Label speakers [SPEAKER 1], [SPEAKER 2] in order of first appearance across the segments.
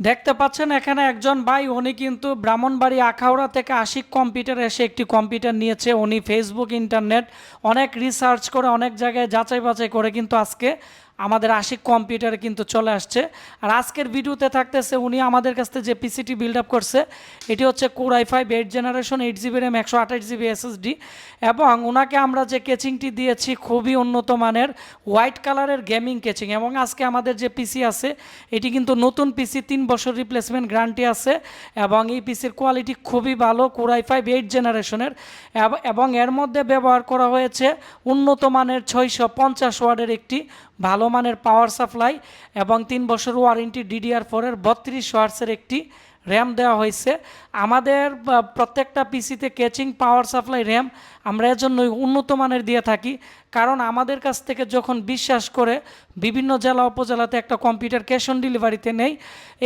[SPEAKER 1] দেখতে পাচ্ছেন এখানে একজন ভাই, উনি কিন্তু ব্রাহ্মণবাড়ি আখাউড়া থেকে আশিক কম্পিউটার এসে একটি কম্পিউটার নিয়েছে। উনি ফেসবুক ইন্টারনেট অনেক রিসার্চ করে অনেক জায়গায় যাচাই বাছাই করে কিন্তু আজকে আমাদের আশিক কম্পিউটারে কিন্তু চলে আসছে। আর আজকের ভিডিওতে থাকতেছে উনি আমাদের কাছ থেকে যে পিসিটি বিল্ড আপ করছে, এটি হচ্ছে core I five eight generation eight GB RAM একশো আঠাশ জিবি এসএসডি এবং ওনাকে আমরা যে কেচিংটি দিয়েছি খুবই উন্নত মানের হোয়াইট কালারের গেমিং কেচিং এবং আজকে আমাদের যে পিসি আছে, এটি কিন্তু নতুন পিসি তিন বছর রিপ্লেসমেন্ট গ্যারান্টি আছে। এবং এই পিসির কোয়ালিটি খুবই ভালো কোরাই ফাইভ এইট জেনারেশনের এবং এর মধ্যে ব্যবহার করা হয়েছে উন্নত মানের ছয়শো পঞ্চাশ ওয়ার্ডের একটি ভালো মানের পাওয়ার সাপ্লাই এবং তিন বছর ওয়ারেন্টি ডিডিআর ফোরের বত্রিশ ওয়ার্সের একটি র্যাম দেওয়া হয়েছে। আমাদের প্রত্যেকটা পিসিতে ক্যাচিং পাওয়ার সাপ্লাই র্যাম আমরা এর জন্য উন্নত মানের দিয়ে থাকি। কারণ আমাদের কাছ থেকে যখন বিশ্বাস করে বিভিন্ন জেলা উপজেলাতে একটা কম্পিউটার ক্যাশ অন ডেলিভারিতে নেই।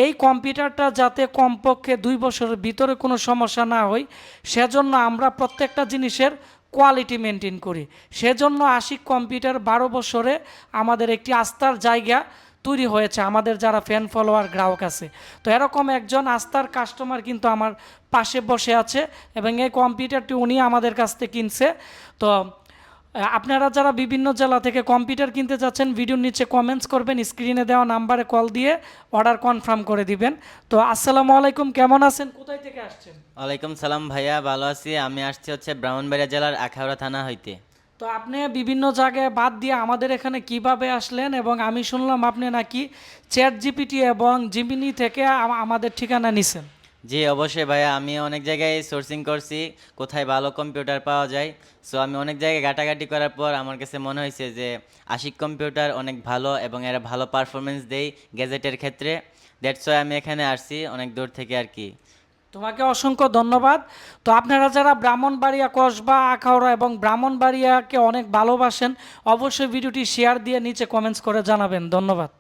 [SPEAKER 1] এই কম্পিউটারটা যাতে কমপক্ষে দুই বছরের ভিতরে কোনো সমস্যা না হয়, সেজন্য আমরা প্রত্যেকটা জিনিসের কোয়ালিটি মেনটেন করি। সেজন্য আশিক কম্পিউটার বারো বছরে আমাদের একটি আস্থার জায়গা তৈরি হয়েছে, আমাদের যারা ফ্যান ফলোয়ার গ্রাহক আছে। তো এরকম একজন আস্থার কাস্টমার কিন্তু আমার পাশে বসে আছে এবং এই কম্পিউটারটি উনি আমাদের কাছ থেকে কিনছে। তো আপনারা যারা বিভিন্ন জেলা থেকে কম্পিউটার কিনতে যাচ্ছেন ভিডিওর নিচে কমেন্টস করবেন স্ক্রিনে দেওয়া নাম্বারে কল দিয়ে অর্ডার কনফার্ম করে দিবেন। তো আসসালামু আলাইকুম কেমন আছেন? কোথায় থেকে আসছেন?
[SPEAKER 2] ওয়ালাইকুম সালাম ভাইয়া ভালো আছি। আমি আসছি হচ্ছে ব্রাহ্মণবাড়িয়া জেলার আখাউড়া থানা হইতে।
[SPEAKER 1] তো আপনি বিভিন্ন জায়গায় বাদ দিয়ে আমাদের এখানে কীভাবে আসলেন এবং আমি শুনলাম আপনি নাকি চ্যাট জিপিটি এবং জিমিনি থেকে আমাদের ঠিকানা নিছেন?
[SPEAKER 2] জি, অবশ্যই ভাইয়া, আমি অনেক জায়গায় সোর্সিং করছি, কোথায় ভালো কম্পিউটার পাওয়া যায়। সো আমি অনেক জায়গায় ঘাটাঘাটি করার পর আমার কাছে মনে হয়েছে যে, আশিক কম্পিউটার অনেক ভালো এবং এরা ভালো পারফরমেন্স দেয় গ্যাজেটের ক্ষেত্রে। দ্যাটস ওয়াই আমি এখানে আসছি অনেক দূর থেকে আর কি।
[SPEAKER 1] তোমাকে অসংখ্য ধন্যবাদ। তো আপনারা যারা ব্রাহ্মণবাড়িয়া, কসবা, আখাউড়া এবং ব্রাহ্মণবাড়িয়াকে অনেক ভালোবাসেন, অবশ্যই ভিডিওটি শেয়ার দিয়ে নিচে কমেন্টস করে জানাবেন। ধন্যবাদ।